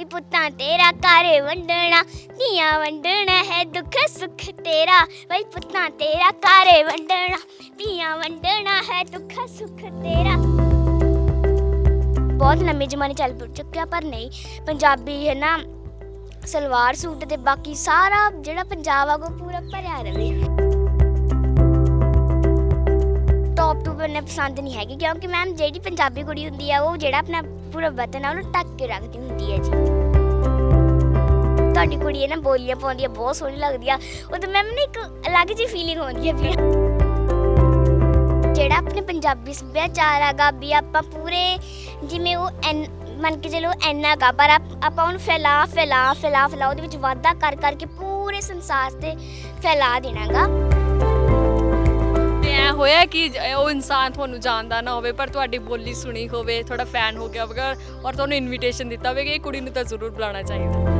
ਵੀ ਪੁੱਤਾਂ ਤੇਰਾ ਘਰ ਵੰਡਣਾ, ਧੀਆਂ ਵੰਡਣਾ ਹੈ ਦੁੱਖ ਸੁੱਖ ਤੇਰਾ। ਬਈ ਪੁੱਤਾਂ ਤੇਰਾ ਘਰ ਵੰਡਣਾ, ਧੀਆਂ ਵੰਡਣਾ ਹੈ ਦੁੱਖ ਸੁੱਖ ਤੇਰਾ। ਬਹੁਤ ਲੰਮੇ ਜ਼ਮਾਨੇ ਚੱਲ ਚੁੱਕਿਆ ਪਰ ਨਹੀਂ, ਪੰਜਾਬੀ ਹੈ ਨਾ, ਸਲਵਾਰ ਸੂਟ ਤੇ ਬਾਕੀ ਸਾਰਾ ਜਿਹੜਾ ਪੰਜਾਬ ਆ, ਉਹ ਪੂਰਾ ਭਰਿਆ ਰਵੇ। ਟੌਪ ਟੂ ਮੈਨੂੰ ਪਸੰਦ ਨਹੀਂ ਹੈਗੀ, ਕਿਉਂਕਿ ਮੈਮ ਜਿਹੜੀ ਪੰਜਾਬੀ ਕੁੜੀ ਹੁੰਦੀ ਆ, ਉਹ ਜਿਹੜਾ ਆਪਣਾ ਪੂਰਾ ਵਤਨ ਆ, ਉਹਨੂੰ ਟੱਕ ਕੇ ਰੱਖਦੀ ਹੁੰਦੀ ਹੈ ਜੀ। ਤੁਹਾਡੀ ਕੁੜੀ ਹੈ ਬੋਲੀਆਂ ਪਾਉਂਦੀ ਹੈ, ਬਹੁਤ ਸੋਹਣੀ ਲੱਗਦੀ ਆ। ਉਹ ਮੈਮ ਨੇ ਇੱਕ ਅਲੱਗ ਜਿਹੀ ਫੀਲਿੰਗ ਆਉਂਦੀ ਹੈ ਫਿਰ ਜਿਹੜਾ ਆਪਣੇ ਪੰਜਾਬੀ ਸੱਭਿਆਚਾਰ ਹੈਗਾ ਵੀ ਆਪਾਂ ਪੂਰੇ ਜਿਵੇਂ ਉਹ ਐਨ, ਮੰਨ ਕੇ ਚਲੋ ਐਨਾ ਗਾ ਪਰ ਆਪਾਂ ਉਹਨੂੰ ਫੈਲਾ ਫੈਲਾ ਫੈਲਾ ਫੈਲਾ ਉਹਦੇ ਵਿੱਚ ਵਾਧਾ ਕਰ ਕਰਕੇ ਪੂਰੇ ਸੰਸਾਰ ਤੇ ਫੈਲਾ ਦੇਣਾਗਾ ਤੇ ਐ ਹੋਇਆ ਕਿ ਜ- ਉਹ ਇਨਸਾਨ ਤੁਹਾਨੂੰ ਜਾਣਦਾ ਨਾ ਹੋਵੇ, ਪਰ ਤੁਹਾਡੀ ਬੋਲੀ ਸੁਣੀ ਹੋਵੇ ਥੋੜਾ ਫੈਨ ਹੋ ਗਿਆ ਹੋਵੇਗਾ ਔਰ ਤੁਹਾਨੂੰ ਇਨਵੀਟੇਸ਼ਨ ਦਿੱਤਾ ਹੋਵੇ ਕਿ ਇਹ ਕੁੜੀ ਨੂੰ ਤਾਂ ਜ਼ਰੂਰ ਬੁਲਾਉਣਾ ਚਾਹੀਦਾ।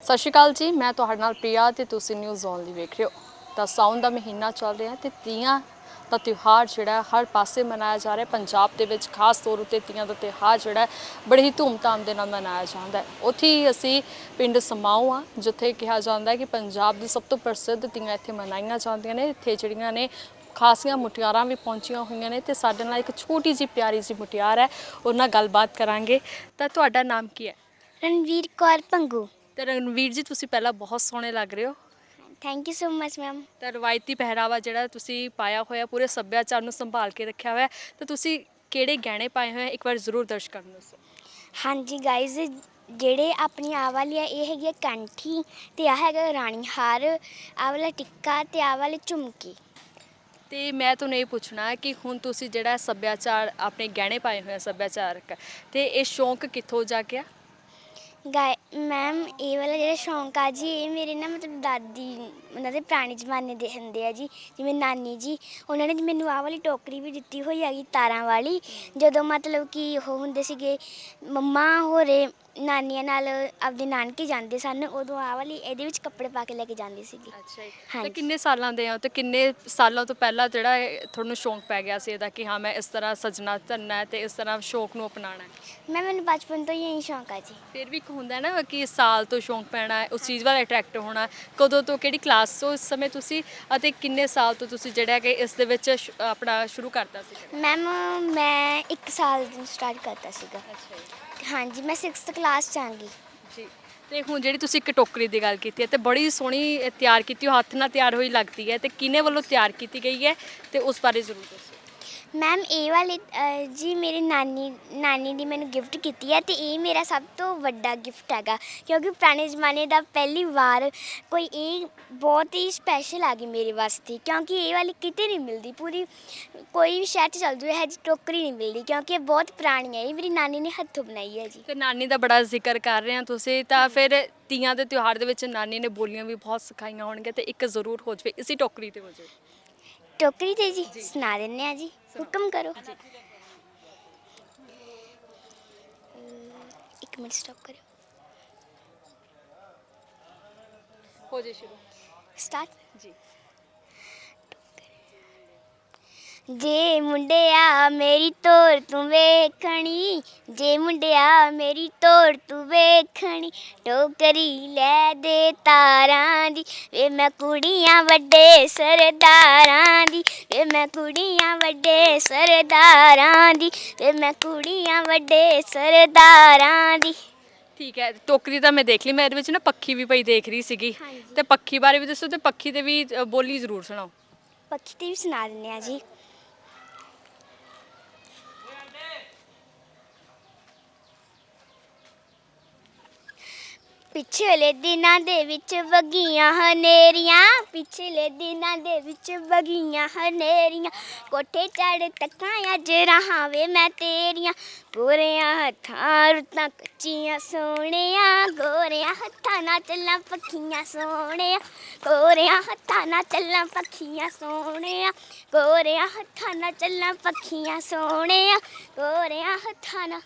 ਸਤਿ ਸ਼੍ਰੀ ਅਕਾਲ ਜੀ, ਮੈਂ ਤੁਹਾਡੇ ਨਾਲ ਪ੍ਰਿਆ ਤੇ ਤੁਸੀਂ ਨਿਊਜ਼ ਓਨਲੀ ਵੇਖ ਰਹੇ ਹੋ। ਤਾਂ ਸਾਉਣ ਦਾ ਮਹੀਨਾ ਚੱਲ ਰਿਹਾ ਤੇ ਤੀਆਂ ਦਾ ਤਿਉਹਾਰ ਜਿਹੜਾ ਹਰ ਪਾਸੇ ਮਨਾਇਆ ਜਾ ਰਿਹਾ। ਪੰਜਾਬ ਦੇ ਵਿੱਚ ਖਾਸ ਤੌਰ ਉਤੇ ਤੀਆਂ ਦਾ ਤਿਉਹਾਰ ਜਿਹੜਾ ਬੜੇ ਹੀ ਧੂਮਧਾਮ ਦੇ ਨਾਲ ਮਨਾਇਆ ਜਾਂਦਾ ਹੈ। ਉੱਥੇ ਹੀ ਅਸੀਂ ਪਿੰਡ ਸਮਾਓ ਆ ਜਿੱਥੇ ਕਿਹਾ ਜਾਂਦਾ ਹੈ ਕਿ ਪੰਜਾਬ ਦੀ ਸਭ ਤੋਂ ਪ੍ਰਸਿੱਧ ਤੀਆਂ ਇੱਥੇ ਮਨਾਈਆਂ ਜਾਂਦੀਆਂ ਨੇ। ਇੱਥੇ ਜਿਹੜੀਆਂ ਨੇ ਖਾਸੀਆਂ ਮੁਟਿਆਰਾਂ ਵੀ ਪਹੁੰਚੀਆਂ ਹੋਈਆਂ ਨੇ ਤੇ ਸਾਡੇ ਨਾਲ ਇੱਕ ਛੋਟੀ ਜਿਹੀ ਪਿਆਰੀ ਜਿਹੀ ਮੁਟਿਆਰ ਹੈ ਉਹਨਾਂ ਨਾਲ ਗੱਲਬਾਤ ਕਰਾਂਗੇ। ਤਾਂ ਤੁਹਾਡਾ ਨਾਮ ਕੀ ਹੈ? ਰਣਵੀਰ ਕੌਰ ਪੰਗੂ ਤੇ ਰਣਵੀਰ ਜੀ ਤੁਸੀਂ ਪਹਿਲਾਂ ਬਹੁਤ ਸੋਹਣੇ ਲੱਗ ਰਹੇ ਹੋ। Thank you so much ma'am ਤਾਂ ਰਵਾਇਤੀ ਪਹਿਰਾਵਾ ਜਿਹੜਾ ਤੁਸੀਂ ਪਾਇਆ ਹੋਇਆ ਪੂਰੇ ਸੱਭਿਆਚਾਰ ਨੂੰ ਸੰਭਾਲ ਕੇ ਰੱਖਿਆ ਹੋਇਆ। ਤਾਂ ਤੁਸੀਂ ਕਿਹੜੇ ਗਹਿਣੇ ਪਾਏ ਹੋਏ ਆ? ਇੱਕ ਵਾਰ ਜ਼ਰੂਰ ਦਰਸ਼ਕਾਂ ਨੂੰ ਦੱਸੋ ਹਾਂਜੀ ਗਾਇਜ਼ ਜਿਹੜੇ ਆਪਣੀ ਆਹ ਵਾਲੀ ਆ ਇਹ ਹੈਗੀ ਆ ਕੰਠੀ ਤੇ ਆ ਹੈਗਾ ਰਾਣੀ ਹਾਰ ਆਹ ਵਾਲਾ ਟਿੱਕਾ ਤੇ ਆਹ ਵਾਲੀ ਝੁਮਕੀ। ਤੇ ਮੈਂ ਤੁਹਾਨੂੰ ਇਹ ਪੁੱਛਣਾ ਹੈ ਕਿ ਹੁਣ ਤੁਸੀਂ ਜਿਹੜਾ ਸੱਭਿਆਚਾਰ ਆਪਣੇ ਗਹਿਣੇ ਪਾਏ ਹੋਏ ਆ ਸੱਭਿਆਚਾਰਕ ਤੇ ਇਹ ਸ਼ੌਂਕ ਕਿੱਥੋਂ ਜਾ ਗਿਆ ਗਾਇ ਮੈਮ ਇਹ ਵਾਲਾ ਸ਼ੌਂਕ ਆ ਜੀ। ਇਹ ਮੇਰੇ ਨਾ ਮਤਲਬ ਦਾਦੀ, ਉਹਨਾਂ ਦੇ ਪੁਰਾਣੇ ਜ਼ਮਾਨੇ ਦੇ ਹੁੰਦੇ ਆ ਜੀ। ਜਿਵੇਂ ਨਾਨੀ ਜੀ, ਉਹਨਾਂ ਨੇ ਮੈਨੂੰ ਆਹ ਵਾਲੀ ਟੋਕਰੀ ਵੀ ਦਿੱਤੀ ਹੋਈ ਹੈਗੀ ਤਾਰਾਂ ਵਾਲੀ। ਜਦੋਂ ਮਤਲਬ ਕਿ ਉਹ ਹੁੰਦੇ ਸੀਗੇ, ਮੰਮਾ ਹੋਰੇ ਨਾਨੀਆਂ ਨਾਲ ਆਪਦੇ ਨਾਨਕੇ ਜਾਂਦੇ ਸਨ ਉਦੋਂ ਆਹ ਵਾਲੀ ਇਹਦੇ ਵਿੱਚ ਕੱਪੜੇ ਪਾ ਕੇ ਲੈ ਕੇ ਜਾਂਦੀ ਸੀਗੀ। ਅੱਛਾ ਜੀ। ਤੇ ਹਾਂਜੀ। ਕਿੰਨੇ ਸਾਲਾਂ ਦੇ ਹੋ ਤੇ ਕਿੰਨੇ ਸਾਲਾਂ ਤੋਂ ਪਹਿਲਾਂ ਜਿਹੜਾ ਇਹ ਤੁਹਾਨੂੰ ਸ਼ੌਂਕ ਪੈ ਗਿਆ ਸੀ ਇਹਦਾ ਕਿ ਹਾਂ ਮੈਂ ਇਸ ਤਰ੍ਹਾਂ ਸਜਣਾ ਧਰਨਾ ਹੈ ਤੇ ਇਸ ਤਰ੍ਹਾਂ ਸ਼ੌਕ ਨੂੰ ਅਪਣਾਉਣਾ ਹੈ? ਮੈਂ ਮੈਨੂੰ ਬਚਪਨ ਤੋਂ ਹੀ ਇਹੀ ਸ਼ੌਂਕ ਆ ਜੀ। ਫਿਰ ਵੀ ਇੱਕ ਹੁੰਦਾ ਹੈ ਨਾ ਕਿ ਸਾਲ ਤੋਂ ਸ਼ੌਂਕ ਪੈਣਾ ਹੈ ਉਸ ਚੀਜ਼ ਵੱਲ ਅਟਰੈਕਟ ਹੋਣਾ ਕਦੋਂ ਤੋਂ ਕਿਹੜੀ ਕਲਾਸ ਤੋਂ ਇਸ ਸਮੇਂ ਤੁਸੀਂ ਅਤੇ ਕਿੰਨੇ ਸਾਲ ਤੋਂ ਤੁਸੀਂ ਜਿਹੜਾ ਕਿ ਇਸ ਦੇ ਵਿੱਚ ਸ਼- ਆਪਣਾ ਸ਼ੁਰੂ ਕਰਤਾ ਸੀ? ਮੈਮ ਮੈਂ 1 ਸਾਲ ਸਟਾਰਟ ਕਰਤਾ ਸੀਗਾ। ਅੱਛਾ ਜੀ। ਹਾਂਜੀ, ਮੈਂ 6th ਕਲਾਸ ਚ ਆਂਗੀ ਜੀ। ਤੇ ਹੁਣ ਜਿਹੜੀ ਤੁਸੀਂ ਇੱਕ ਟੋਕਰੀ ਦੀ ਗੱਲ ਕੀਤੀ ਹੈ ਤੇ ਬੜੀ ਸੋਹਣੀ ਤਿਆਰ ਕੀਤੀ, ਉਹ ਹੱਥ ਨਾਲ ਤਿਆਰ ਹੋਈ ਲੱਗਦੀ ਹੈ ਤੇ ਕਿਹਨੇ ਵੱਲੋਂ ਤਿਆਰ ਕੀਤੀ ਗਈ ਹੈ ਤੇ ਉਸ ਬਾਰੇ ਜ਼ਰੂਰ ਦੱਸੋ। ਮੈਮ ਇਹ ਵਾਲੀ ਜੀ ਮੇਰੀ ਨਾਨੀ ਨਾਨੀ ਦੀ ਮੈਨੂੰ ਗਿਫਟ ਕੀਤੀ ਹੈ ਤੇ ਇਹ ਮੇਰਾ ਸਭ ਤੋਂ ਵੱਡਾ ਗਿਫਟ ਹੈਗਾ। ਕਿਉਂਕਿ ਪੁਰਾਣੇ ਜ਼ਮਾਨੇ ਦਾ ਪਹਿਲੀ ਵਾਰ ਕੋਈ ਇਹ ਬਹੁਤ ਹੀ ਸਪੈਸ਼ਲ ਆ ਗਈ ਮੇਰੇ ਵਾਸਤੇ। ਕਿਉਂਕਿ ਇਹ ਵਾਲੀ ਕਿਤੇ ਨਹੀਂ ਮਿਲਦੀ ਪੂਰੀ ਕੋਈ ਵੀ ਸ਼ਹਿਰ 'ਚ ਚੱਲ ਜਾਓ ਇਹ ਜਿਹੀ ਟੋਕਰੀ ਨਹੀਂ ਮਿਲਦੀ ਕਿਉਂਕਿ ਇਹ ਬਹੁਤ ਪੁਰਾਣੀ ਹੈ ਇਹ ਮੇਰੀ ਨਾਨੀ ਨੇ ਹੱਥੋਂ ਬਣਾਈ ਹੈ ਜੀ। ਤੇ ਨਾਨੀ ਦਾ ਬੜਾ ਜ਼ਿਕਰ ਕਰ ਰਹੇ ਆ ਤੁਸੀਂ ਤਾਂ ਫਿਰ ਤੀਆਂ ਦੇ ਤਿਉਹਾਰ ਦੇ ਵਿੱਚ ਨਾਨੀ ਨੇ ਬੋਲੀਆਂ ਵੀ ਬਹੁਤ ਸਿਖਾਈਆਂ ਹੋਣਗੀਆਂ ਤੇ ਇੱਕ ਜ਼ਰੂਰ ਹੋ ਜਵੇ ਇਸੇ ਟੋਕਰੀ ਤੇ ਹੋ ਜਾਵੇ। ਟੋਕਰੀ ਤੇ ਜੀ ਸੁਣਾ ਦਿੰਨੇ ਆ ਜੀ ਹੁਕਮ ਕਰੋ। ਇੱਕ ਮਿੰਟ ਸਟਾਪ ਕਰਿਓ। ਹੋ ਜੇ ਸ਼ੁਰੂ। ਸਟਾਰਟ ਜੀ। ਜੇ ਮੁੰਡਿਆ ਮੇਰੀ ਤੋਰ ਤੂੰ ਵੇਖਣੀ ਜੇ ਮੁੰਡਿਆ ਮੇਰੀ ਤੋਰ ਤੂੰ ਵੇਖਣੀ ਟੋਕਰੀ ਲੈ ਦੇ ਤਾਰਾਂ ਦੀ ਵੇ ਮੈਂ ਕੁੜੀਆਂ ਵੱਡੇ ਸਰਦਾਰਾਂ ਦੀ ਵੇ ਮੈਂ ਕੁੜੀਆਂ ਵੱਡੇ ਸਰਦਾਰਾਂ ਦੀ ਵੇ ਮੈਂ ਕੁੜੀਆਂ ਵੱਡੇ ਸਰਦਾਰਾਂ ਦੀ। ਠੀਕ ਹੈ ਟੋਕਰੀ ਤਾਂ ਮੈਂ ਦੇਖ ਲਈ ਮੈਂ ਇਹਦੇ ਵਿੱਚ ਨਾ ਪੱਖੀ ਵੀ ਪਈ ਦੇਖ ਰਹੀ ਸੀਗੀ। ਤੇ ਪੱਖੀ ਬਾਰੇ ਵੀ ਦੱਸੋ ਤੇ ਪੱਖੀ ਤੇ ਵੀ ਅ, ਬੋਲੀ ਜ਼ਰੂਰ ਸੁਣਾਓ। ਪੱਖੀ ਤੇ ਵੀ ਸੁਣਾ ਦਿੰਨੇ ਆ ਜੀ। ਪਿਛਲੇ ਦਿਨਾਂ ਦੇ ਵਿੱਚ ਵਗੀਆਂ ਹਨੇਰੀਆਂ, ਪਿਛਲੇ ਦਿਨਾਂ ਦੇ ਵਿੱਚ ਵਗੀਆਂ ਹਨੇਰੀਆਂ। ਕੋਠੇ ਚੜ ਤੱਕਾਂ ਅੱਜ ਰਹਾਂ ਵੇ ਮੈਂ ਤੇਰੀਆਂ। ਗੋਰਿਆਂ ਹੱਥਾਂ ਰੁੱਤਾਂ ਕੱਚੀਆਂ ਸੋਹਣਿਆ, ਗੋਰਿਆਂ ਹੱਥਾਂ ਨਾਲ ਚੱਲਾਂ ਪੱਖੀਆਂ ਸੋਹਣਿਆ। ਗੋਰਿਆਂ ਹੱਥਾਂ ਨਾਲ ਚੱਲਾਂ ਪੱਖੀਆਂ ਸੋਹਣਿਆ, ਗੋਰਿਆਂ ਹੱਥਾਂ ਨਾਲ ਚੱਲਾਂ ਪੱਖੀਆਂ ਸੋਹਣਿਆ। ਗੋਰਿਆਂ ਹੱਥਾਂ ਨਾਲ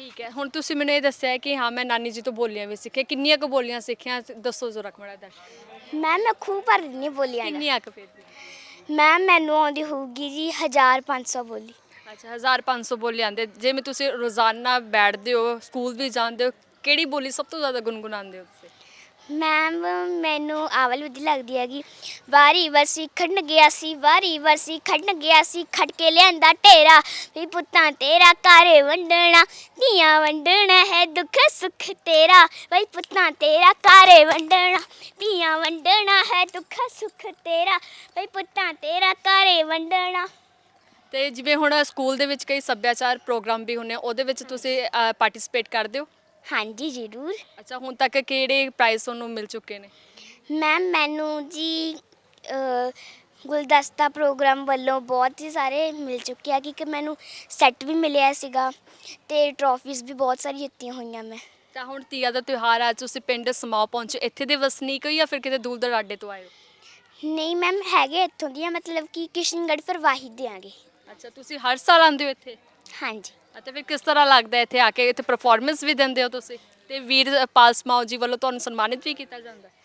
ਠੀਕ ਹੈ। ਹੁਣ ਤੁਸੀਂ ਮੈਨੂੰ ਇਹ ਦੱਸਿਆ ਕਿ ਹਾਂ ਮੈਂ ਨਾਨੀ ਜੀ ਤੋਂ ਬੋਲੀਆਂ ਵੀ ਸਿੱਖੀਆਂ। ਕਿੰਨੀਆਂ ਕੁ ਬੋਲੀਆਂ ਸਿੱਖੀਆਂ? ਦੱਸੋ ਜ਼ਰਾ ਮੜਾ ਦਰਸ਼ਕ। ਮੈਂ ਮੈਂ ਖੂਬ ਭਰ ਦਿੰਦੀ ਹਾਂ ਬੋਲੀਆਂ ਕਿੰਨੀਆਂ ਕੁ ਫਿਰ ਵੀ ਮੈਮ ਮੈਨੂੰ ਆਉਂਦੀ ਹੋਊਗੀ ਜੀ 1500 ਬੋਲੀ। ਅੱਛਾ 1500 ਬੋਲੀ ਆਉਂਦੇ। ਜਿਵੇਂ ਤੁਸੀਂ ਰੋਜ਼ਾਨਾ ਬੈਠਦੇ ਹੋ ਸਕੂਲ ਵੀ ਜਾਂਦੇ ਹੋ ਕਿਹੜੀ ਬੋਲੀ ਸਭ ਤੋਂ ਜ਼ਿਆਦਾ ਗੁੰਗੁਣਾਉਂਦੇ ਹੋ ਤੁਸੀਂ? ਮੈਮ ਮੈਨੂੰ ਆਵਲ ਵਧੀਆ ਲੱਗਦੀ ਹੈਗੀ। ਵਾਰੀ ਵਰਸੀ ਖੜਨ ਗਿਆ ਸੀ, ਵਾਰੀ ਵਰਸੀ ਖੜਨ ਗਿਆ ਸੀ, ਖੜ ਕੇ ਲਿਆਂਦਾ ਢੇਰਾ। ਵੀ ਪੁੱਤਾਂ, ਤੇਰਾ ਘਰ ਵੰਡਣਾ, ਧੀਆਂ ਵੰਡਣਾ ਹੈ ਦੁੱਖ ਸੁੱਖ ਤੇਰਾ। ਵੀ ਪੁੱਤਾਂ, ਤੇਰਾ ਘਰ ਵੰਡਣਾ, ਧੀਆਂ ਵੰਡਣਾ ਹੈ ਦੁੱਖ ਸੁੱਖ ਤੇਰਾ। ਵੀ ਪੁੱਤਾਂ, ਤੇਰਾ ਘਰ ਵੰਡਣਾ। ਤੇ ਜਿਵੇਂ ਹੁਣ ਸਕੂਲ ਦੇ ਵਿੱਚ ਕਈ ਸੱਭਿਆਚਾਰ ਪ੍ਰੋਗਰਾਮ ਵੀ ਹੁੰਦੇ ਆ, ਉਹਦੇ ਵਿੱਚ ਤੁਸੀਂ ਪਾਰਟਿਸਿਪੇਟ ਕਰਦੇ ਹੋ? ਹਾਂਜੀ ਜ਼ਰੂਰ। ਅੱਛਾ ਹੁਣ ਤੱਕ ਕਿਹੜੇ ਪ੍ਰਾਈਜ਼ ਤੁਹਾਨੂੰ ਮਿਲ ਚੁੱਕੇ ਨੇ? ਮੈਮ ਮੈਨੂੰ ਜੀ ਅ, ਗੁਲਦਸਤਾ ਪ੍ਰੋਗਰਾਮ ਵੱਲੋਂ ਬਹੁਤ ਹੀ ਸਾਰੇ ਮਿਲ ਚੁੱਕੇ ਆ ਕਿ ਮੈਨੂੰ ਸੈੱਟ ਵੀ ਮਿਲਿਆ ਸੀਗਾ ਤੇ ਟਰੋਫੀਜ਼ ਵੀ ਬਹੁਤ ਸਾਰੀ ਜਿੱਤੀਆਂ ਹੋਈਆਂ ਮੈਂ। ਤਾਂ ਹੁਣ ਤੀਆ ਦਾ ਤਿਉਹਾਰ ਆ ਤੁਸੀਂ ਪਿੰਡ ਸਮਾਓ ਪਹੁੰਚੇ ਇੱਥੇ ਦੇ ਵਸਨੀਕ ਹੋ ਜਾਂ ਫਿਰ ਕਿਤੇ ਦੂਰ ਦਰਾਡੇ ਤੋਂ ਆਏ ਹੋ? ਨਹੀਂ ਮੈਮ ਹੈਗੇ ਇੱਥੋਂ ਦੀਆਂ ਮਤਲਬ ਕਿ ਕਿਸ਼ਨਗੜ੍ਹ ਫਰਵਾਹੀ ਦੇ ਆਂਗੇ ਅੱਛਾ ਤੁਸੀਂ ਹਰ ਸਾਲ ਆਉਂਦੇ ਹੋ ਇੱਥੇ? ਹਾਂਜੀ। ਅਤੇ ਫਿਰ ਕਿਸ ਤਰ੍ਹਾਂ ਲੱਗਦਾ ਇੱਥੇ ਆ ਕੇ ਇੱਥੇ ਪਰਫਾਰਮੈਂਸ ਵੀ ਦਿੰਦੇ ਹੋ ਤੁਸੀਂ? ਤੇ ਵੀਰ ਸਮਾਓ ਜੀ ਵੱਲੋਂ ਤੁਹਾਨੂੰ ਸਨਮਾਨਿਤ ਵੀ ਕੀਤਾ ਜਾਂਦਾ? ਹੈ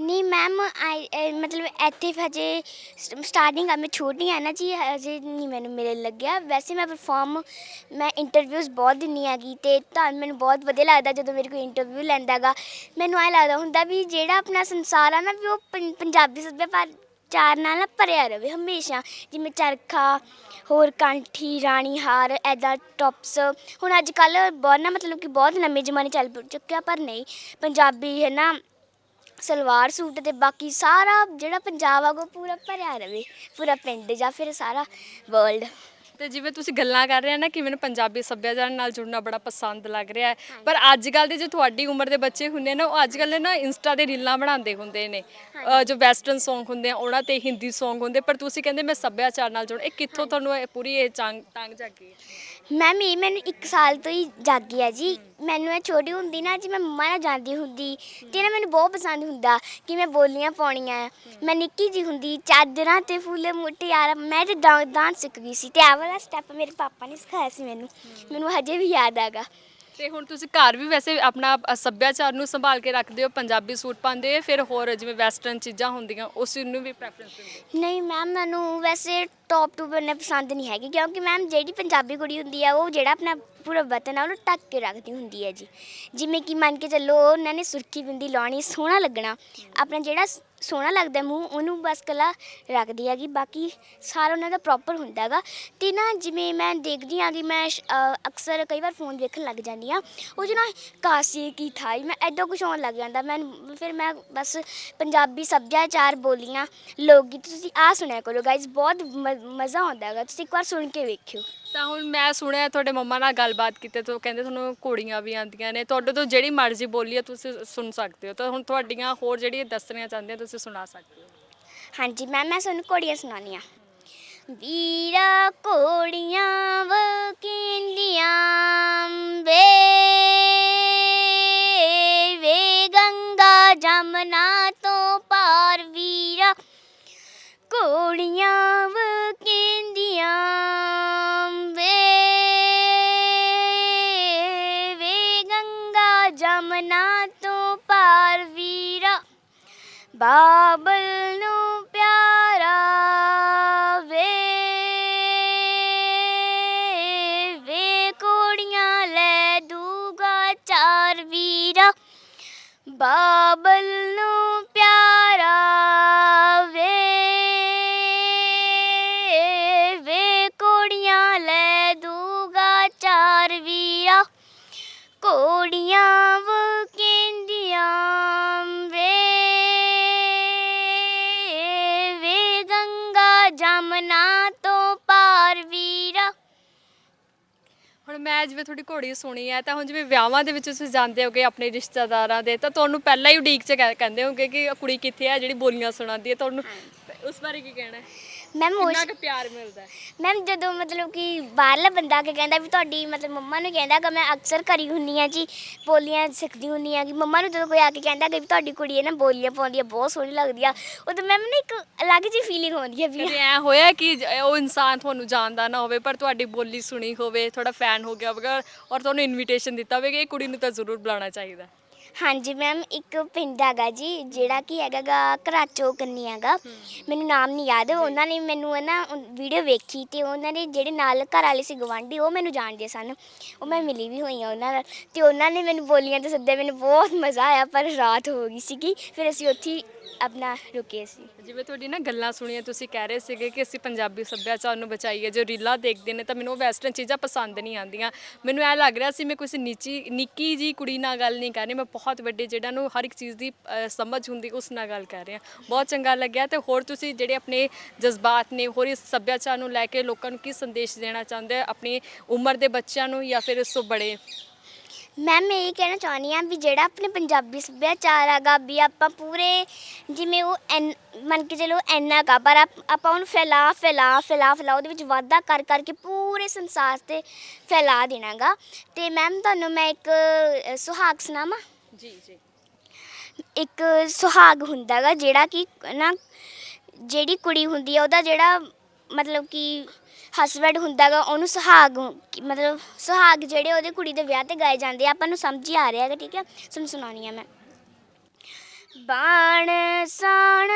ਨਹੀਂ ਮੈਮ, ਆਈ ਮਤਲਬ ਇੱਥੇ ਹਜੇ ਸਟਾਰਟਿੰਗ ਆ, ਮੈਂ ਛੋਟੀ ਆ ਨਾ ਜੀ, ਹਜੇ ਨਹੀਂ ਮੈਨੂੰ ਮਿਲਣ ਲੱਗਿਆ। ਵੈਸੇ ਮੈਂ ਪਰਫਾਰਮ ਮੈਂ ਇੰਟਰਵਿਊਜ਼ ਬਹੁਤ ਦਿੰਨੀ ਹੈਗੀ ਤੇ ਤਾਂ ਮੈਨੂੰ ਬਹੁਤ ਵਧੀਆ ਲੱਗਦਾ ਜਦੋਂ ਮੇਰੇ ਕੋਈ ਇੰਟਰਵਿਊ ਲੈਂਦਾਗਾ ਮੈਨੂੰ ਐ ਲੱਗਦਾ ਹੁੰਦਾ ਵੀ ਜਿਹੜਾ ਆਪਣਾ ਸੰਸਾਰ ਆ ਨਾ, ਵੀ ਉਹ ਪੰ- ਪੰਜਾਬੀ ਸੱਭਿਆਚਾਰ ਚਾਰ ਨਾਲ ਨਾ ਭਰਿਆ ਰਵੇ ਹਮੇਸ਼ਾ। ਜਿਵੇਂ ਚਰਖਾ, ਹੋਰ ਕਾਂਠੀ ਰਾਣੀ ਹਾਰ ਐਦਾਂ ਟੌਪਸ ਹੁਣ ਅੱਜ ਕੱਲ ਬਹੁਤ ਨਾ ਮਤਲਬ ਕਿ ਬਹੁਤ ਨਵੇਂ ਜ਼ਮਾਨੇ ਚੱਲ ਚੁੱਕਿਆ ਪਰ ਨਹੀਂ। ਪੰਜਾਬੀ ਹੈ ਨਾ, ਸਲਵਾਰ ਸੂਟ ਤੇ ਬਾਕੀ ਸਾਰਾ ਜਿਹੜਾ ਪੰਜਾਬ ਆ, ਉਹ ਪੂਰਾ ਭਰਿਆ ਰਵੇ। ਪੂਰਾ ਪਿੰਡ ਜਾਂ ਫਿਰ ਸਾਰਾ ਵਰਲਡ ਤੇ ਜਿਵੇਂ ਤੁਸੀਂ ਗੱਲਾਂ ਕਰ ਰਹੇ ਹੋ ਨਾ ਕਿ ਮੈਨੂੰ ਪੰਜਾਬੀ ਸੱਭਿਆਚਾਰ ਨਾਲ ਜੁੜਨਾ ਬੜਾ ਪਸੰਦ ਲੱਗ ਰਿਹਾ ਹੈ। ਪਰ ਅੱਜ ਕੱਲ ਦੇ ਜੋ ਤੁਹਾਡੀ ਉਮਰ ਦੇ ਬੱਚੇ ਹੁੰਦੇ ਨੇ ਉਹ ਅੱਜ ਕੱਲ ਨਾ ਇੰਸਟਾ ਦੇ ਰੀਲਾਂ ਬਣਾਉਂਦੇ ਹੁੰਦੇ ਨੇ। ਜੋ ਵੈਸਟਰਨ Song ਹੁੰਦੇ ਆ ਉਹਨਾਂ ਤੇ ਹਿੰਦੀ Song ਹੁੰਦੇ ਪਰ ਤੁਸੀਂ ਕਹਿੰਦੇ ਮੈਂ ਸੱਭਿਆਚਾਰ ਨਾਲ ਜੁੜ ਇਹ ਕਿੱਥੋਂ ਤੁਹਾਨੂੰ ਇਹ ਪੂਰੀ ਇਹ ਚੰਗ ਤੰਗ ਜਾਗੀ ਹੈ? ਮੈਮ ਇਹ ਮੈਨੂੰ 1 ਸਾਲ ਤੋਂ ਹੀ ਜਾਗੀ ਹੈ ਜੀ। ਮੈਨੂੰ ਇਹ ਛੋਟੀ ਹੁੰਦੀ ਨਾ ਜੀ ਮੈਂ ਮੰਮਾ ਨਾਲ ਜਾਂਦੀ ਹੁੰਦੀ। ਤੇ ਨਾ ਮੈਨੂੰ ਬਹੁਤ ਪਸੰਦ ਹੁੰਦਾ ਕਿ ਮੈਂ ਬੋਲੀਆਂ ਪਾਉਣੀਆਂ। ਆ। ਮੈਂ ਨਿੱਕੀ ਜੀ ਹੁੰਦੀ, ਚਾਦਰਾਂ ਤੇ ਫੁੱਲੇ ਮੁਟਿਆਰ ਮੈਂ ਤੇ ਡਾਂ- ਡਾਂਸ ਸਿੱਖ ਗਈ ਸੀ। ਤੇ ਆਹ ਵਾਲਾ ਸਟੈਪ ਮੇਰੇ ਪਾਪਾ ਨੇ ਸਿਖਾਇਆ ਸੀ ਮੈਨੂੰ। ਮੈਨੂੰ ਹਜੇ ਵੀ ਯਾਦ ਆਗਾ ਤੇ ਹੁਣ ਤੁਸੀਂ ਘਰ ਵੀ ਵੈਸੇ ਆਪਣਾ ਅ, ਸੱਭਿਆਚਾਰ ਨੂੰ ਸੰਭਾਲ ਕੇ ਰੱਖਦੇ ਹੋ ਪੰਜਾਬੀ ਸੂਟ ਪਾਉਂਦੇ ਹੋ ਫਿਰ ਹੋਰ ਜਿਵੇਂ ਵੈਸਟਰਨ ਚੀਜ਼ਾਂ ਹੁੰਦੀਆਂ ਉਸ ਨੂੰ ਵੀ ਪ੍ਰੈਫਰੈਂਸ ਦਿੰਦੇ ਹੋ? ਨਹੀਂ ਮੈਮ ਮੈਨੂੰ ਵੈਸੇ ਟੌਪ ਟੂ ਬੰਨੇ ਪਸੰਦ ਨਹੀਂ ਹੈਗੀ ਕਿਉਂਕਿ ਮੈਮ ਜਿਹੜੀ ਪੰਜਾਬੀ ਕੁੜੀ ਹੁੰਦੀ ਆ ਉਹ ਜਿਹੜਾ ਆਪਣਾ ਪੂਰਾ ਵਤਨ ਆ ਉਹਨੂੰ ਟੱਕ ਕੇ ਰੱਖਦੀ ਹੁੰਦੀ ਹੈ ਜੀ। ਜਿਵੇਂ ਕਿ ਮੰਨ ਕੇ ਚੱਲੋ ਉਹਨਾਂ ਨੇ ਸੁਰਖੀ ਬਿੰਦੀ ਲਾਉਣੀ ਸੋਹਣਾ ਲੱਗਣਾ। ਆਪਣਾ ਜਿਹੜਾ ਸ- ਸੋਹਣਾ ਲੱਗਦਾ ਮੂੰਹ ਉਹਨੂੰ ਬਸ ਕਲਾ ਰੱਖਦੀ ਹੈਗੀ ਬਾਕੀ ਸਾਰਾ ਉਹਨਾਂ ਦਾ ਪ੍ਰੋਪਰ ਹੁੰਦਾ ਹੈਗਾ। ਤੇ ਨਾ ਜਿਵੇਂ ਮੈਂ ਦੇਖਦੀ ਹਾਂ ਕਿ ਮੈਂ ਸ਼- ਅ, ਅਕਸਰ ਕਈ ਵਾਰ ਫੋਨ ਦੇਖਣ ਲੱਗ ਜਾਂਦੀ ਹਾਂ ਉਹ 'ਚ ਨਾ ਕਾਸੀ ਕੀ ਥਾਈ ਮੈਂ ਐਦਾਂ ਕੁਝ ਆਉਣ ਲੱਗ ਜਾਂਦਾ ਮੈਂ ਫਿਰ ਮੈਂ ਬਸ ਪੰਜਾਬੀ ਸੱਭਿਆਚਾਰ ਬੋਲੀਆਂ ਲੋਕ ਗੀਤ ਤੁਸੀਂ ਆ ਸੁਣਿਆ ਕਰੋ ਗਾਇਜ਼ ਬਹੁਤ ਮ- ਮਜ਼ਾ ਆਉਂਦਾ ਹੈਗਾ ਤੁਸੀਂ ਇੱਕ ਵਾਰ ਸੁਣ ਕੇ ਵੇਖਿਓ। ਤਾਂ ਹੁਣ ਮੈਂ ਸੁਣਿਆ ਤੁਹਾਡੇ ਮੰਮਾ ਨਾਲ ਗੱਲਬਾਤ ਕੀਤੀ ਤਾਂ ਉਹ ਕਹਿੰਦੇ ਤੁਹਾਨੂੰ ਘੋੜੀਆਂ ਵੀ ਆਉਂਦੀਆਂ ਨੇ। ਤੁਹਾਡੇ ਤੋਂ ਜਿਹੜੀ ਮਰਜ਼ੀ ਬੋਲੀ ਹੈ ਤੁਸੀਂ ਸੁਣ ਸਕਦੇ ਹੋ। ਤਾਂ ਹੁਣ ਤੁਹਾਡੀਆਂ ਹੋਰ ਜਿਹੜੀਆਂ ਦੱਸਣੀਆਂ ਚਾਹੁੰਦੀਆਂ, ਤੁਸੀਂ ਸੁਣਾ ਸਕਦੇ ਹੋ। ਹਾਂਜੀ ਮੈਮ ਮੈਂ ਤੁਹਾਨੂੰ ਘੋੜੀਆਂ ਸੁਣਾਉਣੀਆਂ ਵੀਰਾ ਘੋੜੀਆਂ ਵਕਿੰਦੀਆਂ ਵੇ ਵੇ ਗੰਗਾ ਜਮਨਾ ਤੋਂ ਪਾਰ ਵੀਰਾ। ਘੋੜੀਆਂ ਵ ਵੇ ਬਾਬਲ ਨੂੰ ਪਿਆਰਾ ਵੇ ਵੇ ਕੋੜੀਆਂ ਲੈ ਦੂਗਾ ਚਾਰ ਵੀਰਾ। ਬਾਬਲ ਨੂੰ ਘੋੜੀ ਸੁਣੀ ਹੈ ਤਾਂ ਹੁਣ ਜਿਵੇਂ ਵਿਆਹਾਂ ਦੇ ਵਿੱਚ ਤੁਸੀਂ ਜਾਂਦੇ ਹੋਗੇ ਆਪਣੇ ਰਿਸ਼ਤੇਦਾਰਾਂ ਦੇ ਤਾਂ ਤੁਹਾਨੂੰ ਪਹਿਲਾਂ ਹੀ ਉਡੀਕ 'ਚ ਕਹਿ- ਕਹਿੰਦੇ ਹੋਗੇ ਕਿ ਆਹ ਕੁੜੀ ਕਿੱਥੇ ਹੈ ਜਿਹੜੀ ਬੋਲੀਆਂ ਸੁਣਾਉਂਦੀ ਹੈ ਤੁਹਾਨੂੰ ਉਸ ਬਾਰੇ ਕੀ ਕਹਿਣਾ ਹੈ? ਮੈਮ ਉਸ ਕਿੰਨਾ ਕੁ ਪਿਆਰ ਮਿਲਦਾ ਹੈ? ਮੈਮ ਜਦੋਂ ਮਤਲਬ ਕਿ ਬਾਹਰਲਾ ਬੰਦਾ ਆ ਕੇ ਕਹਿੰਦਾ ਵੀ ਤੁਹਾਡੀ ਮਤਲਬ ਮੰਮਾ ਨੂੰ ਕਹਿੰਦਾ ਕਿ ਮੈਂ ਅਕਸਰ ਕਰੀ ਹੁੰਨੀ ਆ ਜੀ ਬੋਲੀਆਂ ਸਿੱਖਦੀ ਹੁੰਨੀ ਆ ਕਿ ਮੰਮਾ ਨੂੰ ਜਦੋਂ ਕੋਈ ਆ ਕੇ ਕਹਿੰਦਾ ਕਿ ਵੀ ਤੁਹਾਡੀ ਕੁੜੀ ਹੈ ਨਾ ਬੋਲੀਆਂ ਪਾਉਂਦੀ ਆ ਬਹੁਤ ਸੋਹਣੀ ਲੱਗਦੀ ਆ ਉਦੋਂ ਮੈਮ ਨਾ ਇੱਕ ਅਲੱਗ ਜਿਹੀ ਫੀਲਿੰਗ ਹੁੰਦੀ ਹੈ ਵੀ ਕਦੇ ਐ ਹੋਇਆ ਕਿ ਜ- ਉਹ ਇਨਸਾਨ ਤੁਹਾਨੂੰ ਜਾਣਦਾ ਨਾ ਹੋਵੇ ਪਰ ਤੁਹਾਡੀ ਬੋਲੀ ਸੁਣੀ ਹੋਵੇ ਤੁਹਾਡਾ ਫੈਨ ਹੋ ਗਿਆ ਹੋਵੇਗਾ ਔਰ ਤੁਹਾਨੂੰ ਇਨਵੀਟੇਸ਼ਨ ਦਿੱਤਾ ਹੋਵੇ ਕਿ ਇਹ ਕੁੜੀ ਨੂੰ ਤਾਂ ਜ਼ਰੂਰ ਬੁਲਾਉਣਾ ਚਾਹੀਦਾ। ਹਾਂਜੀ ਮੈਮ ਇੱਕ ਪਿੰਡ ਹੈਗਾ ਜੀ ਜਿਹੜਾ ਕਿ ਹੈਗਾ ਗਾ ਘਰਾਚੋ ਕੰਨੀ ਹੈਗਾ। ਮੈਨੂੰ ਨਾਮ ਨਹੀਂ ਯਾਦ ਉਹਨਾਂ ਨੇ ਮੈਨੂੰ ਨਾ ਵੀਡੀਓ ਵੇਖੀ ਤੇ ਉਹਨਾਂ ਦੇ ਜਿਹੜੇ ਨਾਲ ਘਰ ਵਾਲੇ ਸੀ ਗਵਾਂਢੀ ਉਹ ਮੈਨੂੰ ਜਾਣਦੇ ਸਨ। ਉਹ ਮੈਂ ਮਿਲੀ ਵੀ ਹੋਈ ਆ ਉਹਨਾਂ ਨਾਲ। ਤੇ ਉਹਨਾਂ ਨੇ ਮੈਨੂੰ ਬੋਲੀਆਂ ਤੇ ਸੱਦਿਆ ਮੈਨੂੰ ਬਹੁਤ ਮਜ਼ਾ ਆਇਆ ਪਰ ਰਾਤ ਹੋ ਗਈ ਸੀਗੀ। ਫਿਰ ਅਸੀਂ ਉੱਥੇ ਆਪਣਾ ਰੁਕੇ ਸੀ। ਜਿਵੇਂ ਤੁਹਾਡੀ ਨਾ ਗੱਲਾਂ ਸੁਣੀਆਂ ਤੁਸੀਂ ਕਹਿ ਰਹੇ ਸੀਗੇ ਕਿ ਅਸੀਂ ਪੰਜਾਬੀ ਸੱਭਿਆਚਾਰ ਨੂੰ ਬਚਾਈਏ। ਜੋ ਰੀਲਾਂ ਦੇਖਦੇ ਨੇ ਤਾਂ ਮੈਨੂੰ ਉਹ ਵੈਸਟਰਨ ਚੀਜ਼ਾਂ ਪਸੰਦ ਨਹੀਂ ਆਉਂਦੀਆਂ। ਮੈਨੂੰ ਐ ਲੱਗ ਰਿਹਾ ਸੀ ਮੈਂ ਕਿਸੇ ਨੀਚੀ ਨਿੱਕੀ ਜੀ ਕੁੜੀ ਨਾਲ ਗੱਲ ਨਹੀਂ ਕਰ ਰਹੀ ਮੈਂ ਬਹੁਤ ਵੱਡੇ ਜਿਹੜਾ ਨੂੰ ਹਰ ਇੱਕ ਚੀਜ਼ ਦੀ ਅ, ਸਮਝ ਹੁੰਦੀ ਉਸ ਨਾਲ ਗੱਲ ਕਰ ਰਹੀ। ਹਾਂ ਬਹੁਤ ਚੰਗਾ ਲੱਗਿਆ ਤੇ ਹੋਰ ਤੁਸੀਂ ਜਿਹੜੇ ਆਪਣੇ ਜਜ਼ਬਾਤ ਨੇ ਹੋਰ ਇਸ ਸੱਭਿਆਚਾਰ ਨੂੰ ਲੈ ਕੇ ਲੋਕਾਂ ਨੂੰ ਕੀ ਸੰਦੇਸ਼ ਦੇਣਾ ਚਾਹੁੰਦੇ ਹੋ? ਆਪਣੀ ਉਮਰ ਦੇ ਬੱਚਿਆਂ ਨੂੰ ਜਾਂ ਫਿਰ ਇਸ ਤੋਂ ਬੜੇ? ਮੈਂ ਇਹ ਕਹਿਣਾ ਚਾਹੁੰਦੀ ਹਾਂ ਵੀ ਜਿਹੜਾ ਆਪਣੇ ਪੰਜਾਬੀ ਸੱਭਿਆਚਾਰ ਹੈਗਾ ਵੀ ਆਪਾਂ ਪੂਰੇ ਜਿਵੇਂ ਉਹ ਐਨ ਮੰਨ ਕੇ ਚਲੋ ਇੰਨਾ ਕਾ ਪਰ ਆਪ- ਆਪਾਂ ਉਹਨੂੰ ਫੈਲਾ ਫੈਲਾ ਫੈਲਾ ਫੈਲਾ ਉਹਦੇ ਵਿੱਚ ਵਾਧਾ ਕਰ ਕਰਕੇ ਪੂਰੇ ਸੰਸਾਰ ਤੇ ਫੈਲਾ ਦੇਣਾਗਾ ਤੇ ਮੈਮ ਤੁਹਾਨੂੰ ਮੈਂ ਇੱਕ ਅ, ਸੁਹਾਗ ਸੁਣਾਵਾਂ? ਜੀ ਜੀ। ਇੱਕ ਸੁਹਾਗ ਹੁੰਦਾਗਾ ਜਿਹੜਾ ਕਿ ਨਾ ਜਿਹੜੀ ਕੁੜੀ ਹੁੰਦੀ ਆ ਉਹਦਾ ਜਿਹੜਾ ਮਤਲਬ ਕਿ ਹਸਬੈਂਡ ਹੁੰਦਾਗਾ, ਉਹਨੂੰ ਸੁਹਾਗ, ਮਤਲਬ ਸੁਹਾਗ ਜਿਹੜੇ ਉਹਦੇ ਕੁੜੀ ਦੇ ਵਿਆਹ ਤੇ ਗਾਏ ਜਾਂਦੇ ਆ, ਆਪਾਂ ਨੂੰ ਸਮਝ ਹੀ ਆ ਰਿਹਾ ਹੈਗਾ, ਠੀਕ ਹੈ? ਤੁਹਾਨੂੰ ਸੁਣਾਉਣੀ ਆ ਮੈਂ। ਬਾਣ ਸਾਣ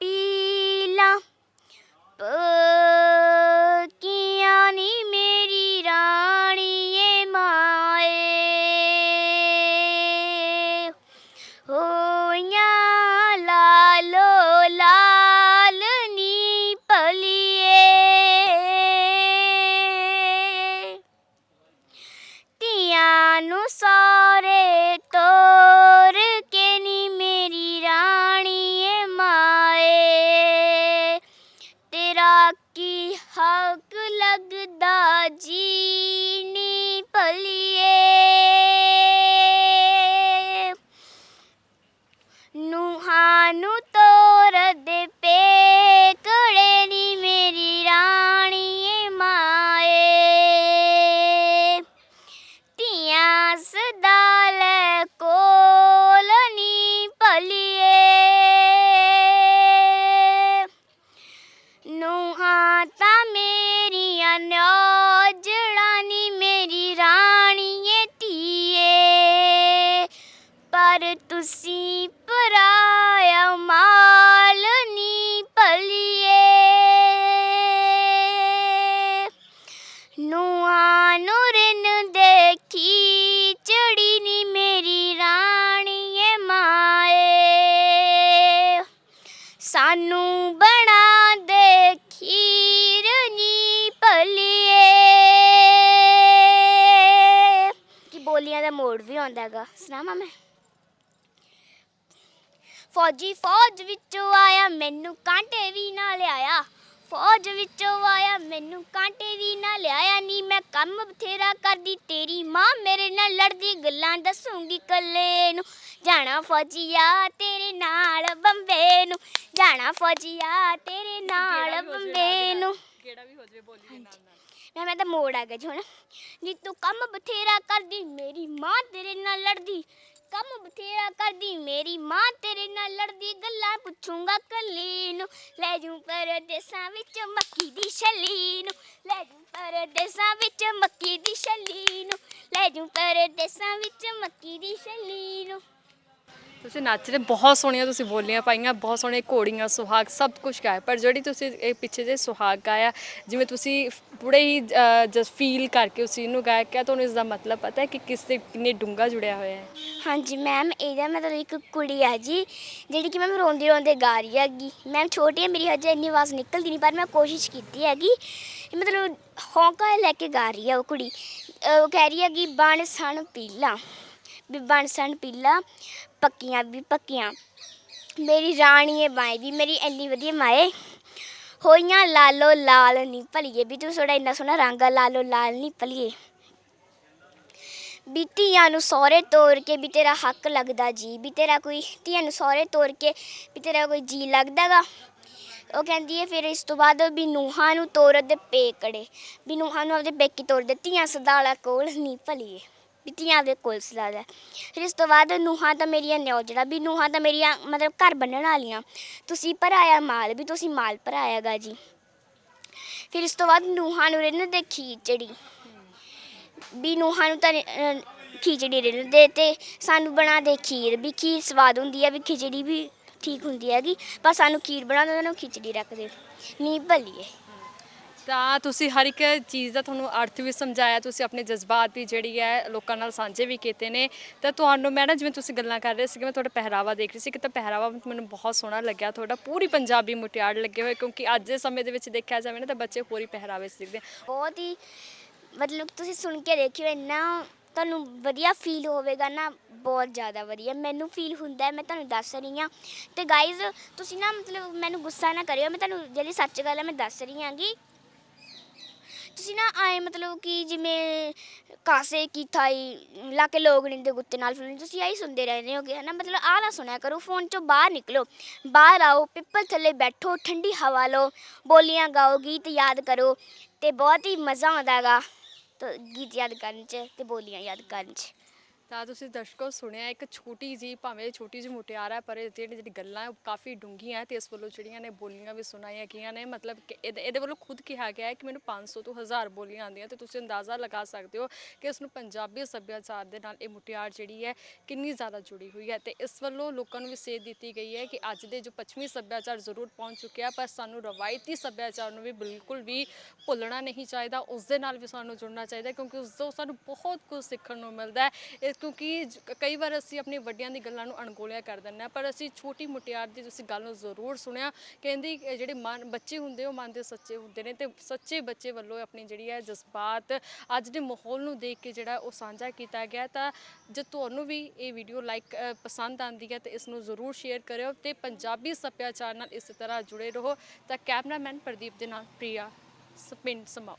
ਪੀਲਾ, ਪਕੀਆਂ ਨੀ ਮੇਰੀ ਰਾਣੀ ਧੀਆਂ ਆਉਂਦਾ ਹੈਗਾ ਸੁਣਾਵਾਂ ਮੈਂ ਫੌਜੀ ਫੌਜ ਵਿੱਚੋਂ ਆਇਆ ਮੈਨੂੰ ਕਾਂਟੇ ਵੀ ਨਾ ਲਿਆਇਆ। ਫੌਜ ਵਿੱਚੋਂ ਆਇਆ ਮੈਨੂੰ ਕਾਂਟੇ ਵੀ ਨਾ ਲਿਆਇਆ। ਨੀ ਮੈਂ ਕੰਮ ਬਥੇਰਾ ਕਰਦੀ ਤੇਰੀ ਮਾਂ ਮੇਰੇ ਨਾਲ ਲੜਦੀ ਗੱਲਾਂ ਦੱਸੂਗੀ ਕੱਲੇ ਨੂੰ। ਜਾਣਾ ਫੌਜੀਆ ਤੇਰੇ ਨਾਲ ਬੰਬੇ ਨੂੰ। ਜਾਣਾ ਫੌਜੀਆ ਤੇਰੇ ਨਾਲ ਬੰਬੇ ਨੂੰ। ਕਿਹੜਾ ਵੀ ਹੋ ਜਾਵੇ ਬੋਲੀ ਦੇ ਨਾਲ ਨਾਲ। ਮੈਂ ਮੈਂ ਤਾਂ ਮੋੜ ਆ ਗਿਆ ਜੀ ਹੁਣ। ਨੀ ਤੂੰ ਕੰਮ ਬਥੇਰਾ ਕਰਦੀ, ਮੇਰੀ ਮਾਂ ਤੇਰੇ ਨਾਲ ਲੜਦੀ। ਕੰਮ ਬਥੇਰਾ ਕਰਦੀ, ਮੇਰੀ ਮਾਂ ਤੇਰੇ ਨਾਲ ਲੜਦੀ। ਗੱਲਾਂ ਪੁੱਛੂੰਗਾ ਕੱਲੀ ਨੂੰ। ਲੈ ਜੂ ਪਰਦੇਸਾਂ ਵਿੱਚ ਮੱਕੀ ਦੀ ਛੱਲੀ ਨੂੰ। ਲੈ ਜੂ ਪਰਦੇਸਾਂ ਵਿੱਚ ਮੱਕੀ ਦੀ ਛੱਲੀ ਨੂੰ। ਲੈ ਜੂ ਪਰਦੇਸਾਂ ਵਿੱਚ ਮੱਕੀ ਦੀ ਛੱਲੀ ਨੂੰ। ਤੁਸੀਂ ਨੱਚ ਰਹੇ ਬਹੁਤ ਸੋਹਣੀਆਂ ਤੁਸੀਂ ਬੋਲੀਆਂ ਪਾਈਆਂ, ਬਹੁਤ ਸੋਹਣੇ ਘੋੜੀਆਂ, ਸੁਹਾਗ, ਸਭ ਕੁਝ ਗਾਇਆ। ਪਰ ਜਿਹੜੀ ਤੁਸੀਂ ਇਹ ਪਿੱਛੇ ਜੇ ਸੁਹਾਗ ਗਾਇਆ, ਜਿਵੇਂ ਤੁਸੀਂ ਪੂਰੇ ਹੀ ਜਸ ਫੀਲ ਕਰਕੇ ਉਸ ਚੀਜ਼ ਨੂੰ ਗਾਇਆ, ਕਿਆ ਤੁਹਾਨੂੰ ਇਸ ਦਾ ਮਤਲਬ ਪਤਾ ਹੈ ਕਿ ਕਿਸ 'ਤੇ ਕਿੰਨੇ ਡੂੰਘਾ ਜੁੜਿਆ ਹੋਇਆ ਹੈ? ਹਾਂਜੀ ਮੈਮ ਇਹਦਾ ਮਤਲਬ ਇੱਕ ਕੁੜੀ ਆ ਜੀ, ਜਿਹੜੀ ਕਿ ਮੈਮ ਰੋਂਦੀ ਰੋਂਦੇ ਗਾ ਰਹੀ ਹੈਗੀ। ਮੈਮ ਛੋਟੀ ਹੈ ਮੇਰੀ ਹਜੇ ਇੰਨੀ ਆਵਾਜ਼ ਨਿਕਲਦੀ ਨਹੀਂ, ਪਰ ਮੈਂ ਕੋਸ਼ਿਸ਼ ਕੀਤੀ ਹੈਗੀ। ਮਤਲਬ ਹੌਂਕਾ ਲੈ ਕੇ ਗਾ ਰਹੀ ਹੈ ਉਹ ਕੁੜੀ। ਉਹ ਕਹਿ ਰਹੀ ਹੈਗੀ, ਬਣ ਸਣ ਪੀਲਾ। ਵੀ ਬਣ ਸਣ ਪੀਲਾ। ਪੱਕੀਆਂ ਵੀ ਪੱਕੀਆਂ। ਮੇਰੀ ਰਾਣੀਏ ਬਾਈ ਵੀ ਮੇਰੀ ਇੰਨੀ ਵਧੀਆ ਮਾਏ ਹੋਈਆਂ ਲਾਲੋ ਲਾਲ ਨਹੀਂ ਭਲੀਏ, ਵੀ ਤੂੰ ਥੋੜਾ ਇੰਨਾ ਸੋਹਣਾ ਰੰਗ ਆ, ਲਾਲੋ ਲਾਲ ਨਹੀਂ ਭਲੀਏ। ਵੀ ਧੀਆਂ ਨੂੰ ਸਹੁਰੇ ਤੋਰ ਕੇ ਵੀ ਤੇਰਾ ਹੱਕ ਲੱਗਦਾ ਜੀ, ਵੀ ਤੇਰਾ ਕੋਈ, ਧੀਆਂ ਨੂੰ ਸਹੁਰੇ ਤੋਰ ਕੇ ਵੀ ਤੇਰਾ ਕੋਈ ਜੀ ਲੱਗਦਾਗਾ। ਉਹ ਕਹਿੰਦੀ ਹੈ ਫਿਰ ਇਸ ਤੋਂ ਬਾਅਦ ਵੀ ਨੂਹਾਂ ਨੂੰ ਤੋਰ ਦੇ ਪੇਕੜੇ, ਵੀ ਨੂਹਾਂ ਨੂੰ ਆਪਦੇ ਪੇਕੀ ਤੋਰ ਦੇ, ਧੀਆਂ ਸਦਾਲਾ ਕੋਲ ਨਹੀਂ ਭਲੀਏ। ਵੀ ਧੀਆਂ ਦੇ ਕੋਲ ਸਦਾਲਾ ਫਿਰ ਇਸ ਤੋਂ ਬਾਅਦ ਨੂਹਾਂ ਤਾਂ ਮੇਰੀਆਂ ਨਿਉਜੜਾ ਵੀ ਨੂਹਾਂ ਤਾਂ ਮੇਰੀਆਂ ਮਤਲਬ ਘਰ ਬੰਨਣ ਵਾਲੀਆਂ। ਤੁਸੀਂ ਭਰਾਇਆ ਮਾਲ ਵੀ ਤੁਸੀਂ ਮਾਲ ਭਰਾਇਆਗਾ ਜੀ। ਫਿਰ ਇਸ ਤੋਂ ਬਾਅਦ ਨੂਹਾਂ ਨੂੰ ਰਿੰਨ ਦੇ ਖੀਚੜੀ। ਵੀ ਨੂਹਾਂ ਨੂੰ ਤਾਂ ਅਹ, ਖਿਚੜੀ ਰਿੰਨਦੇ ਤੇ ਸਾਨੂੰ ਬਣਾ ਦੇ ਖੀਰ। ਵੀ ਖੀਰ ਸਵਾਦ ਹੁੰਦੀ ਹੈ ਵੀ ਖਿਚੜੀ ਵੀ ਠੀਕ ਹੁੰਦੀ ਹੈਗੀ। ਪਰ ਸਾਨੂੰ ਖੀਰ ਬਣਾਉਂਦੇ ਉਹਨਾਂ ਨੂੰ ਖਿਚੜੀ ਰੱਖ ਦੇ ਨੀ ਭਲੀਏ। ਤਾਂ ਤੁਸੀਂ ਹਰ ਇੱਕ ਚੀਜ਼ ਦਾ ਤੁਹਾਨੂੰ ਅਰਥ ਵੀ ਸਮਝਾਇਆ, ਤੁਸੀਂ ਆਪਣੇ ਜਜ਼ਬਾਤ ਵੀ ਜਿਹੜੀ ਹੈ ਲੋਕਾਂ ਨਾਲ ਸਾਂਝੇ ਵੀ ਕੀਤੇ ਨੇ। ਤਾਂ ਤੁਹਾਨੂੰ ਮੈਂ ਨਾ ਜਿਵੇਂ ਤੁਸੀਂ ਗੱਲਾਂ ਕਰ ਰਹੇ ਸੀਗੇ, ਮੈਂ ਤੁਹਾਡਾ ਪਹਿਰਾਵਾ ਦੇਖ ਰਹੀ ਸੀ ਕਿ ਤਾਂ ਪਹਿਰਾਵਾ ਮੈਨੂੰ ਬਹੁਤ ਸੋਹਣਾ ਲੱਗਿਆ। ਤੁਹਾਡਾ ਪੂਰੀ ਪੰਜਾਬੀ ਮੁਟਿਆੜ ਲੱਗੇ ਹੋਏ, ਕਿਉਂਕਿ ਅੱਜ ਦੇ ਸਮੇਂ ਦੇ ਵਿੱਚ ਦੇਖਿਆ ਜਾਵੇ ਨਾ, ਤਾਂ ਬੱਚੇ ਹੋਰ ਹੀ ਪਹਿਰਾਵੇ ਸਿੱਖਦੇ ਬਹੁਤ ਹੀ ਮਤਲਬ ਤੁਸੀਂ ਸੁਣ ਕੇ ਦੇਖਿਓ, ਇੰਨਾ ਤੁਹਾਨੂੰ ਵਧੀਆ ਫੀਲ ਹੋਵੇਗਾ ਨਾ, ਬਹੁਤ ਜ਼ਿਆਦਾ ਵਧੀਆ। ਮੈਨੂੰ ਫੀਲ ਹੁੰਦਾ ਹੈ ਮੈਂ ਤੁਹਾਨੂੰ ਦੱਸ ਰਹੀ ਹਾਂ। ਤੇ ਗਾਇਜ਼ ਤੁਸੀਂ ਨਾ ਮਤਲਬ ਮੈਨੂੰ ਗੁੱਸਾ ਨਾ ਕਰਿਓ, ਮੈਂ ਤੁਹਾਨੂੰ ਜਿਹੜੀ ਸੱਚ ਗੱਲ ਹੈ ਮੈਂ ਦੱਸ ਰਹੀ ਹਾਂਗੀ। ਤੁਸੀਂ ਨਾ ਆਏ ਮਤਲਬ ਕਿ ਜਿਵੇਂ ਕਾਸੇ ਕੀ ਥਾਈ ਲਾ ਕੇ ਲੋਕ ਨਿੰਦੇ ਗੁੱਤੇ ਨਾਲ ਫਿਰਨੀ ਤੁਸੀਂ ਆਹੀ ਸੁਣਦੇ ਰਹਿੰਦੇ ਹੋਗੇ, ਹਨਾ? ਮਤਲਬ ਆਹ ਨਾ ਸੁਣਿਆ ਕਰੋ ਫੋਨ ਚੋਂ ਬਾਹਰ ਨਿਕਲੋ, ਬਾਹਰ ਆਓ ਪਿੱਪਲ ਥੱਲੇ ਬੈਠੋ, ਠੰਡੀ ਹਵਾ ਲਓ, ਬੋਲੀਆਂ ਗਾਓ, ਗੀਤ ਯਾਦ ਕਰੋ, ਤੇ ਬਹੁਤ ਹੀ ਮਜ਼ਾ ਆਉਂਦਾ ਹੈਗਾ ਗੀਤ ਯਾਦ ਕਰਨ ਚ ਤੇ ਬੋਲੀਆਂ ਯਾਦ ਕਰਨ ਚ। ਤਾਂ ਤੁਸੀਂ ਦਰਸ਼ਕੋ ਸੁਣਿਆ, ਇੱਕ ਛੋਟੀ ਜੀ ਭਾਵੇਂ ਛੋਟੀ ਜਿਹੀ ਮੁਟਿਆਰ ਹੈ, ਪਰ ਇਹ ਜਿਹੜੀ ਜਿਹੜੀ ਗੱਲਾਂ ਹੈ ਉਹ ਕਾਫੀ ਡੂੰਘੀਆਂ ਹੈ ਤੇ ਇਸ ਵੱਲੋਂ ਜਿਹੜੀਆਂ ਨੇ ਬੋਲੀਆਂ ਵੀ ਸੁਣਾਈਆਂ ਗਈਆਂ ਨੇ। ਮਤਲਬ ਕਿ ਇਹਦੇ ਇਹਦੇ ਵੱਲੋਂ ਖੁਦ ਕਿਹਾ ਗਿਆ ਹੈ ਕਿ ਮੈਨੂੰ 500 ਤੋਂ 1000 ਬੋਲੀਆਂ ਆਉਂਦੀਆਂ ਤੇ ਤੁਸੀਂ ਅੰਦਾਜ਼ਾ ਲਗਾ ਸਕਦੇ ਹੋ ਕਿ ਇਸ ਨੂੰ ਪੰਜਾਬੀ ਸੱਭਿਆਚਾਰ ਦੇ ਨਾਲ ਇਹ ਮੁਟਿਆਰ ਜਿਹੜੀ ਹੈ ਕਿੰਨੀ ਜ਼ਿਆਦਾ ਜੁੜੀ ਹੋਈ ਹੈ ਤੇ ਇਸ ਵੱਲੋਂ ਲੋਕਾਂ ਨੂੰ ਵੀ ਸੇਧ ਦਿੱਤੀ ਗਈ ਹੈ ਕਿ ਅੱਜ ਦੇ ਜੋ ਪੱਛਮੀ ਸੱਭਿਆਚਾਰ ਜ਼ਰੂਰ ਪਹੁੰਚ ਚੁੱਕਿਆ, ਪਰ ਸਾਨੂੰ ਰਵਾਇਤੀ ਸੱਭਿਆਚਾਰ ਨੂੰ ਵੀ ਬਿਲਕੁਲ ਵੀ ਭੁੱਲਣਾ ਨਹੀਂ ਚਾਹੀਦਾ। ਉਸ ਦੇ ਨਾਲ ਵੀ ਸਾਨੂੰ ਜੁੜਨਾ ਚਾਹੀਦਾ ਕਿਉਂਕਿ ਉਸ ਤੋਂ ਸਾਨੂੰ ਬਹੁਤ ਕੁਝ ਸਿੱਖਣ ਨੂੰ ਮਿਲਦਾ ਹੈ। ਇਹ ਕਿਉਂਕਿ ਜ- ਕਈ ਵਾਰ ਅਸੀਂ ਆਪਣੇ ਵੱਡਿਆਂ ਦੀ ਗੱਲਾਂ ਨੂੰ ਅਣਗੋਲਿਆ ਕਰ ਦਿੰਦੇ ਹਾਂ, ਪਰ ਅਸੀਂ ਛੋਟੀ ਮੁਟਿਆਰ ਦੀ ਤੁਸੀਂ ਗੱਲ ਨੂੰ ਜ਼ਰੂਰ ਸੁਣਿਆ, ਕਹਿੰਦੀ ਕਿ ਜਿਹੜੇ ਮਨ, ਬੱਚੇ ਹੁੰਦੇ ਉਹ ਮਨ ਦੇ ਸੱਚੇ ਹੁੰਦੇ ਨੇ ਤੇ ਸੱਚੇ ਬੱਚੇ ਵੱਲੋਂ ਆਪਣੀ ਜਿਹੜੀ ਹੈ ਜਜ਼ਬਾਤ ਅੱਜ ਦੇ ਮਾਹੌਲ ਨੂੰ ਦੇਖ ਕੇ ਜਿਹੜਾ ਉਹ ਸਾਂਝਾ ਕੀਤਾ ਗਿਆ ਤਾਂ ਜੇ ਤੁਹਾਨੂੰ ਵੀ ਇਹ ਵੀਡੀਓ ਲਾਈਕ ਪਸੰਦ ਆਂਦੀ ਹੈ ਤੇ ਇਸ ਨੂੰ ਜ਼ਰੂਰ ਸ਼ੇਅਰ ਕਰਿਓ ਤੇ ਪੰਜਾਬੀ ਸੱਭਿਆਚਾਰ ਨਾਲ ਇਸੇ ਤਰ੍ਹਾਂ ਜੁੜੇ ਰਹੋ। ਤਾਂ ਕੈਮਰਾਮੈਨ ਪ੍ਰਦੀਪ ਦੇ ਨਾਲ ਪ੍ਰਿਆ, ਸਪਿੰਡ ਸਮਾਓ।